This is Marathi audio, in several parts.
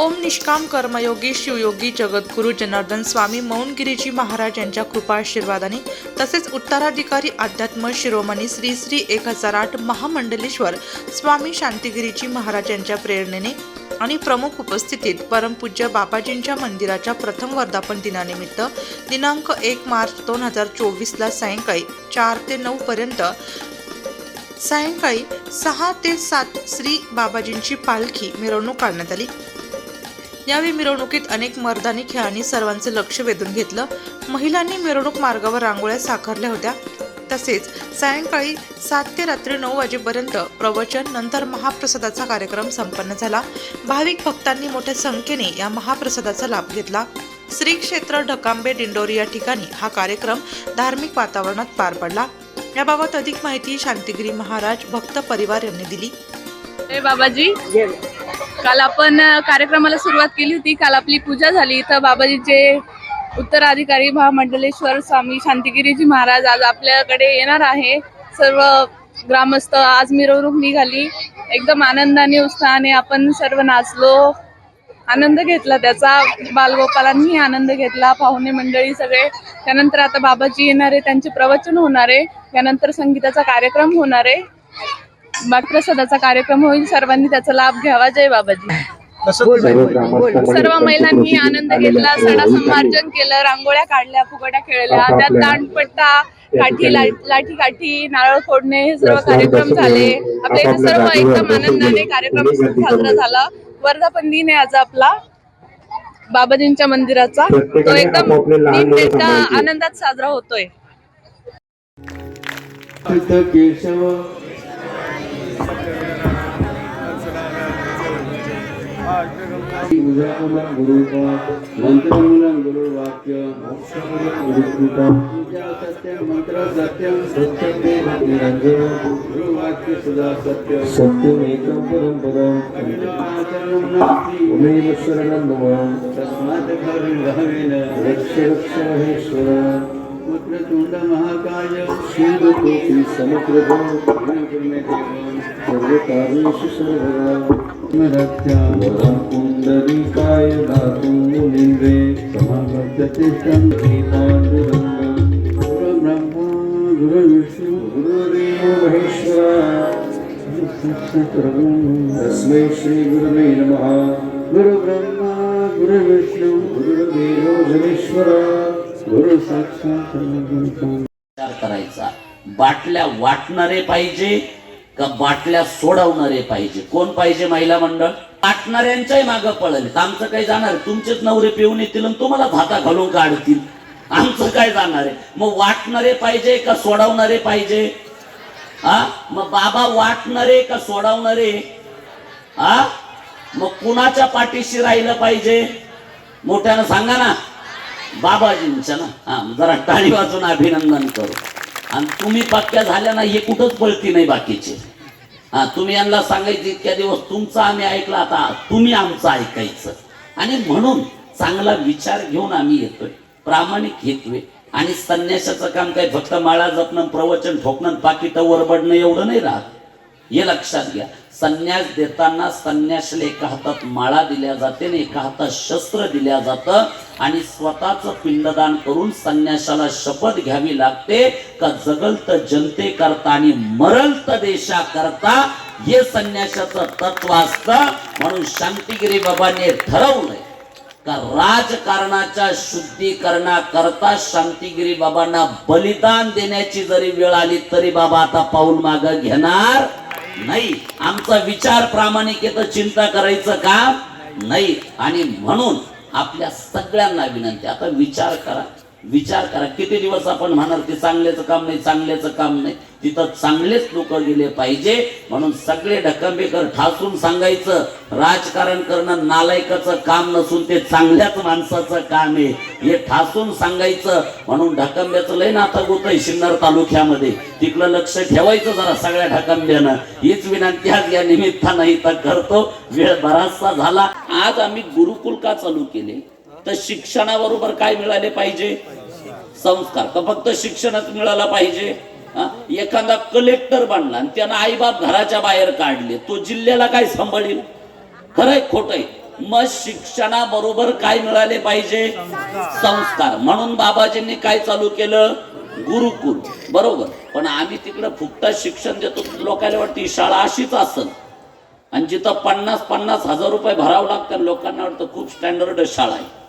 ओम निष्काम कर्मयोगी शिवयोगी जगद्गुरू जनार्दन स्वामी मौनगिरीजी महाराज यांच्या कृपा आशीर्वादाने तसेच उत्तराधिकारी अध्यात्म शिरोमणी श्री श्री एक हजार आठ महामंडलेश्वर स्वामी शांतिगिरीजी महाराज यांच्या प्रेरणेने आणि प्रमुख उपस्थितीत परमपूज्य बाबाजींच्या मंदिराच्या प्रथम वर्धापन दिनानिमित्त दिनांक एक मार्च दोन हजार चोवीसला सायंकाळी चार ते नऊ पर्यंत सायंकाळी सहा ते सात श्री बाबाजींची पालखी मिरवणूक काढण्यात आली. यावेळी मिरवणुकीत अनेक मर्दानी खेळांनी सर्वांचे लक्ष वेधून घेतलं. महिलांनी मिरवणूक मार्गावर रांगोळ्या साकारल्या होत्या. तसेच सायंकाळी सात ते रात्री नऊ वाजेपर्यंत प्रवचन नंतर महाप्रसादाचा कार्यक्रम संपन्न झाला. भाविक भक्तांनी मोठ्या संख्येने या महाप्रसादाचा लाभ घेतला. श्री क्षेत्र ढकांबे दिंडोरी या ठिकाणी हा कार्यक्रम धार्मिक वातावरणात पार पडला. याबाबत अधिक माहिती शांतिगिरी महाराज भक्त परिवार यांनी दिली. बाबाजी. काल आपण कार्यक्रमाला सुरुवात केली होती. काल आपली पूजा झाली. इथं बाबाजीचे उत्तराधिकारी महामंडलेश्वर स्वामी शांतिगिरीजी महाराज आज आपल्याकडे येणार आहे. सर्व ग्रामस्थ आज मिरवणूक निघाली. एकदम आनंदाने उत्साहाने आपण सर्व नाचलो. आनंद घेतला त्याचा. बालगोपालांनी आनंद घेतला. पाहुणे मंडळी सगळे. त्यानंतर आता बाबाजी येणार आहे. त्यांचे प्रवचन होणार आहे. त्यानंतर संगीताचा कार्यक्रम होणार आहे. मग प्रसादाचा कार्यक्रम होईल. सर्वांनी त्याचा लाभ घ्यावा. जय बाबाजी. सर्व महिलांनी आनंद घेतला सडा संमार्जन केलं रांगोळ्या काढल्या फुगड्या खेळल्या त्यात दांडपट्टा काठी ला- लाठी काठी नारळ फोडणे हे सर्व कार्यक्रम झाले. आपल्या इथे सर्व एकदम आनंदाने कार्यक्रम साजरा झाला. वर्धापन दिन आहे आज आपला. बाबाजींच्या मंदिराचा. तो एकदम एकदा आनंदात साजरा होतोय. केशव गुरुमूलं गुरुपाद मंत्रमूलं गुरुवाक्य मोक्षमूलं सत्यं मंत्र सत्यं सत्यते निरञ्जन गुरुवाक्य सत्य। सत्यमेकं परं पदम् नास्ति शरणं मम तस्मात् भावेन। रक्ष रक्ष महेश्वर पुत्रतुण्ड महाकाय समकृतो गुरुकुर्मे देवं सर्वकार्येषु सर्वदा वरं पुण्डरीकाय दातुं मुनीन्द्रे समावर्ततिष्ठं पाण्डुरङ्गं। गुरु ब्रह्मा गुरु विष्णु गुरुदेवो महेश्वरा। तस्मै श्रीगुरवे नमः। गुरु ब्रह्मा गुरु विष्णु गुरुदेवो महेश्वरा। गुरु साक्षात विचार करायचा. बाटल्या वाटणारे पाहिजे का बाटल्या सोडवणारे पाहिजे? कोण पाहिजे महिला मंडळ? वाटणाऱ्यांच्याही मागं पळेल. आमचं काय जाणार तुमचेच नवरे पिऊन येतील आणि तुम्हाला हाता घालून काढतील. आमचं काय जाणार आहे? मग वाटणारे पाहिजे का सोडवणारे पाहिजे? हा? मग बाबा वाटणारे का सोडवणारे? हा? मग कुणाच्या पाठीशी राहिलं पाहिजे? मोठ्यानं सांगा ना. बाबाजींचं ना. हा जरा टाळी वाजून अभिनंदन करू. आणि तुम्ही पक्क्या झाल्या ना हे कुठंच पळती नाही बाकीचे. हा तुम्ही यांना सांगायचं इतक्या दिवस तुमचं आम्ही ऐकलं आता तुम्ही आमचं ऐकायचं. आणि म्हणून चांगला विचार घेऊन आम्ही येतोय. प्रामाणिक घेतोय आणि संन्यासाचं काम काय फक्त माळा जपणं प्रवचन ठोकणं पाकिटं वरबडणं एवढं नाही राहत. हे लक्षात घ्या. संन्यास देताना संन्यासला एका हातात माळा दिल्या जाते आणि एका हातात शस्त्र दिल्या जातं. आणि स्वतःचं पिंडदान करून संन्यासाला शपथ घ्यावी लागते का जगल तर जनते करता आणि मरल तर देशा करता हे संन्याशाचं तत्व असतं. म्हणून शांतिगिरी बाबांनी ठरवलंय का राजकारणाच्या शुद्धीकरणाकरता शांतिगिरी बाबांना बलिदान देण्याची जरी वेळ आली तरी बाबा आता पाऊल माग घेणार नाही. आमचा विचार प्रामाणिक येतं चिंता करायचं काम नाही. आणि म्हणून आपल्या सगळ्यांना विनंती आता विचार करा. विचार करा किती दिवस आपण म्हणार ते चांगल्याचं काम नाही चांगल्याचं काम नाही? तिथं चांगलेच लोक गेले पाहिजे. म्हणून सगळे ढकंबेकर ठासून सांगायचं राजकारण करणं नालायकाचं काम नसून ते चांगल्याच माणसाचं काम आहे. हे ठासून सांगायचं म्हणून ढकंब्याचं लय नातं होत आहे शिन्नर तालुक्यामध्ये. तिकडं लक्ष ठेवायचं जरा सगळ्या ढकंब्यानं. हीच विनंती आज या निमित्तानं इथं करतो. वेळ बराचसा झाला. आज आम्ही गुरुकुल का चालू केले? तर शिक्षणाबरोबर काय मिळाले पाहिजे? संस्कार. तर फक्त शिक्षणच मिळाला पाहिजे. एखादा कलेक्टर बनला आणि त्यानं आईबाप घराच्या बाहेर काढले तो जिल्ह्याला काय सांभाळील? खरंय खोटंय मग शिक्षणाबरोबर काय मिळाले पाहिजे? संस्कार. म्हणून बाबाजींनी काय चालू केलं? गुरुकुल. बरोबर. पण आम्ही तिकडे फुकटा शिक्षण देतो लोकांना वाटतं ही शाळा अशीच असल. आणि जिथं पन्नास पन्नास हजार रुपये भरावं लागतात लोकांना वाटतं खूप स्टँडर्ड शाळा आहे.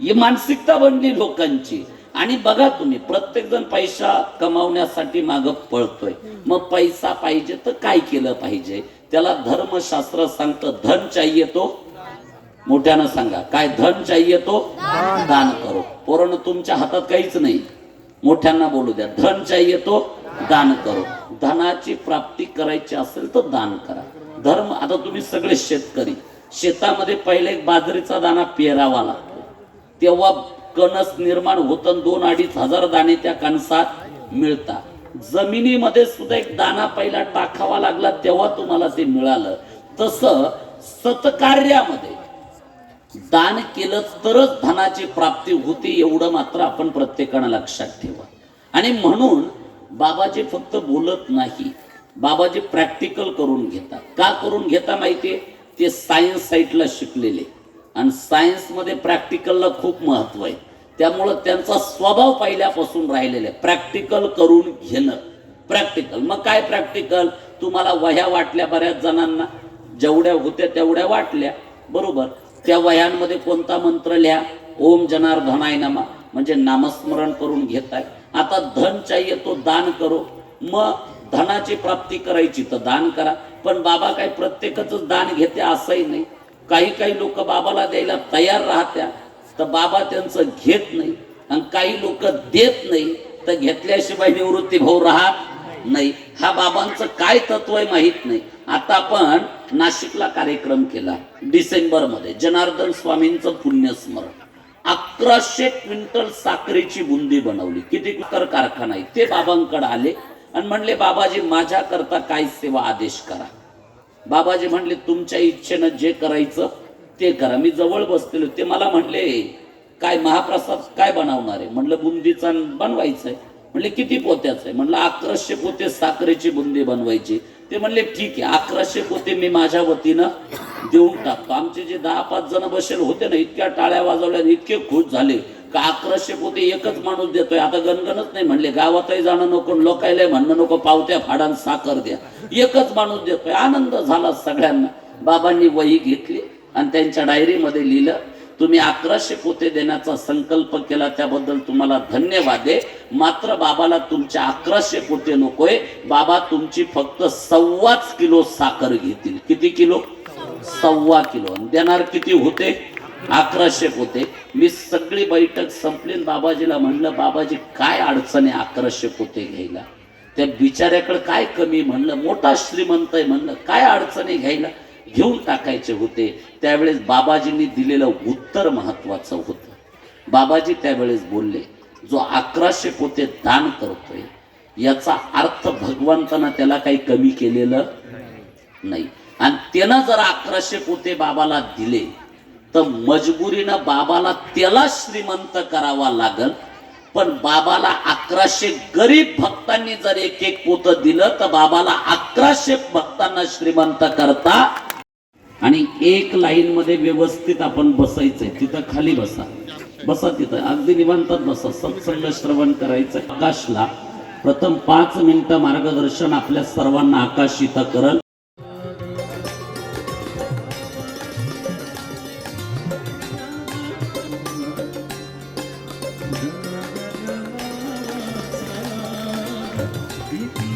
ही मानसिकता बनली लोकांची. आणि बघा तुम्ही प्रत्येक जण पैसा कमावण्यासाठी माग पळतोय. मग पैसा पाहिजे तर काय केलं पाहिजे? त्याला धर्मशास्त्र सांगतं धन चाहिए तो मोठ्यानं सांगा. काय धन चाहिए तो? दान करो. पोरण तुमच्या हातात काहीच नाही. मोठ्यांना बोलू द्या. धन चाहिए तो? दान करो. धनाची प्राप्ती करायची असेल तर दान करा. धर्म आता तुम्ही सगळे शेतकरी. शेतामध्ये पहिले एक बाजरीचा दाना पेरावाला तेव्हा कणस निर्माण होतं दोन अडीच हजार दाणे त्या कणसात मिळतात. जमिनीमध्ये सुद्धा एक दाना पहिला टाकावा लागला तेव्हा तुम्हाला ते मिळालं. तसं सत्कार्यामध्ये दान केलं तरच धनाची प्राप्ती होती एवढं मात्र आपण प्रत्येकानं लक्षात ठेवा. आणि म्हणून बाबाजी फक्त बोलत नाही बाबाजी प्रॅक्टिकल करून घेतात. का करून घेता माहितीये? ते सायन्स साईटला शिकलेले. आणि सायन्समध्ये प्रॅक्टिकलला खूप महत्त्व आहे. त्यामुळं त्यांचा स्वभाव पहिल्यापासून राहिलेला आहे. प्रॅक्टिकल करून घेणं. प्रॅक्टिकल मग काय प्रॅक्टिकल तुम्हाला वह्या वाटल्या बऱ्याच जणांना. जेवढ्या होत्या तेवढ्या वाटल्या. बरोबर? त्या वह्यांमध्ये कोणता मंत्र लिहा? ओम जनार्दनाय नमा. म्हणजे नामस्मरण करून घेताय. आता धन चाहिए तो दान करो. मग धनाची प्राप्ती करायची तर दान करा. पण बाबा काय प्रत्येकच दान घेते असंही नाही. काही काही लोक बाबाला द्यायला तयार राहत्या तर बाबा त्यांचं घेत नाही. आणि काही लोक देत नाही तर घेतल्याशिवाय निवृत्ती भाऊ राहत नाही. हा बाबांचं काय तत्व आहे माहीत नाही. आता आपण नाशिकला कार्यक्रम केला डिसेंबरमध्ये जनार्दन स्वामींचं पुण्यस्मरण. अकराशे क्विंटल साखरेची बुंदी बनवली. किती कर कारखाना आहे? ते बाबांकडे आले आणि म्हणले बाबाजी माझ्या करता काय सेवा आदेश करा. बाबाजी म्हणले तुमच्या इच्छेनं जे करायचं ते करा. मी जवळ बसलेलो ते मला म्हणले काय महाप्रसाद काय बनवणार आहे? म्हणलं बुंदीचा बनवायचं आहे. म्हणले किती पोत्याचं आहे? म्हणलं अकराशे पोते साखरेची बुंदी बनवायची ते म्हणले ठीक आहे अकराशे पोते मी माझ्या वतीनं. देऊन टाकतो. आमचे जे दहा पाच जण बसेल होते ना इतक्या टाळ्या वाजवल्या इतके खुश झाले का अकराशे पोते एकच माणूस देतोय. आता गणगणच नाही म्हणले गावातही जाणं नको लोकायला म्हणणं नको पावत्या फाडान साखर द्या. एकच माणूस देतोय. आनंद झाला सगळ्यांना. बाबांनी वही घेतली आणि त्यांच्या डायरीमध्ये लिहिलं तुम्ही अकराशे पोते देण्याचा संकल्प केला त्याबद्दल तुम्हाला धन्यवाद आहे. मात्र बाबाला तुमच्या अकराशे पोते नकोय. बाबा तुमची फक्त सव्वाच किलो साखर घेतील. किती किलो? सव्वा किलो. आणि देणार किती होते? अकराशे पोते मी सगळी बैठक संपली बाबाजीला म्हणलं बाबाजी काय अडचण आहे अकराशे पोते घ्यायला? त्या बिचाऱ्याकडे काय कमी? म्हणलं मोठा श्रीमंत आहे. म्हणलं काय अडचणी घ्यायला? घेऊन टाकायचे होते त्यावेळेस बाबाजींनी दिलेलं उत्तर महत्वाचं होतं. बाबाजी त्यावेळेस बोलले जो अकराशे पोते दान करतोय याचा अर्थ भगवंतानं त्याला काही कमी केलेलं नाही. आणि त्यानं जर अकराशे पोते बाबाला दिले तर मजबुरीनं बाबाला त्याला श्रीमंत करावा लागल. पण बाबाला अकराशे गरीब भक्तांनी जर एक एक पोतं दिलं तर बाबाला अकराशे भक्तांना श्रीमंत करता आणि एक लाईन मध्ये व्यवस्थित आपण बसायचंय. तिथं खाली बसा. बसा तिथं. अगदी निवांतात बसा. सत्संग श्रवण करायचं आकाशला प्रथम पाच मिनिटं मार्गदर्शन आपल्या सर्वांना आकाश करल. Beep.